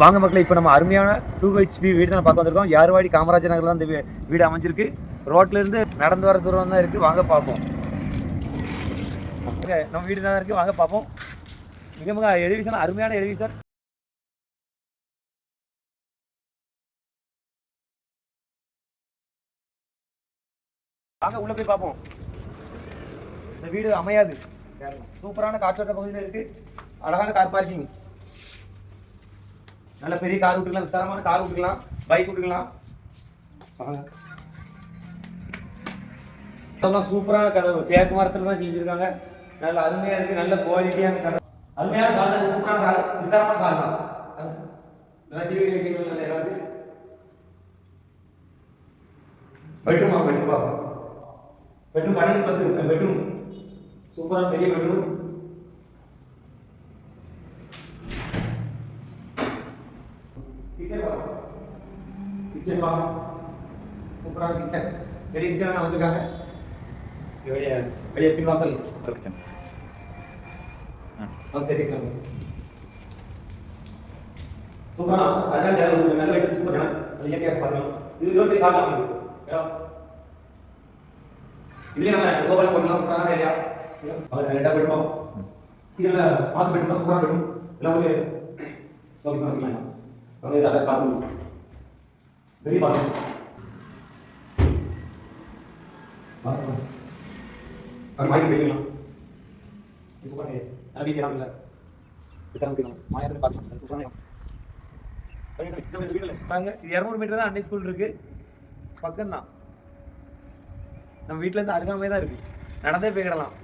வாங்க மக்களை இப்போ நம்ம அருமையான டூ ஹெச்பி வீடு தான் பார்க்க வந்திருக்கோம். யாருவாடி காமராஜர் நகரில் அந்த வீடு அமைஞ்சிருக்கு. ரோட்லேருந்து நடந்து வர தூரம் தான் இருக்குது வாங்க பார்ப்போம். ஓகே, நம்ம வீடு தான் இருக்குது வாங்க பார்ப்போம். மிக மிக எலிவிஷன் அருமையான எலிவிஷன் வாங்க உள்ள போய் பார்ப்போம். இந்த வீடு அமையாது. சூப்பரான காற்றோட்ட பகுதியில் இருக்குது அழகான கார் பார்க்கிங் நல்ல பெரிய கார் விட்டுக்கலாம் விஸ்தாரமான கார் விட்டுக்கலாம் பைக் விட்டுக்கலாம். அதெல்லாம் சூப்பரான கதவு. தேக்கு மரத்தில் தான் செஞ்சிருக்காங்க. நல்ல அருமையாக இருக்குது நல்ல குவாலிட்டியான கதை அருமையான கால் தான் சூப்பரான கார் விஸ்தாரமான கார் தான். நல்லா டிவி வைக்கிறவங்க நல்ல இடம் இருக்கு பெட்ரூமா பெட்ரூமா பெட்ரூம் பன்னெண்டு பத்து பெட்ரூம் சூப்பரான பெரிய பெட்ரூம் கிச்சன் பா கிச்சன் பா சூப்பரான கிச்சன் பெரிய கிச்சன் வச்சிருக்காங்க இது வெளியே வெளியே பின் வாசல் கிச்சன் ஆ சரி சார் சூப்பரா அதனால ஜனம் நல்ல வச்சு சூப்பர் ஜனம் அது இயற்கையாக பார்த்துக்கலாம் இது ஒரு பெரிய நமக்கு இடம் இதுலேயே நம்ம சோபால போடலாம் சூப்பரான ஏரியா அவர் ரெண்டா பெட்ரூம் இதில் மாசம் பெட்ரூம் சூப்பரான பெட்ரூம் எல்லாம் ஒரு வச்சுக்கலாம் அவங்க இதை பார்த்து பெரிய பாத்ரூம் அது மாறி போய்க்கலாம் சூப்பரான ஏரியா நல்லா வீசி இல்லை விசாரணைக்கு மாயாரத்தை சூப்பரான இரநூறு மீட்டர் தான் அன்னை ஸ்கூல் இருக்கு பக்கம் தான் நம்ம வீட்டுல இருந்து அருகாமே தான் இருக்கு. நடந்தே போய்கிடலாம்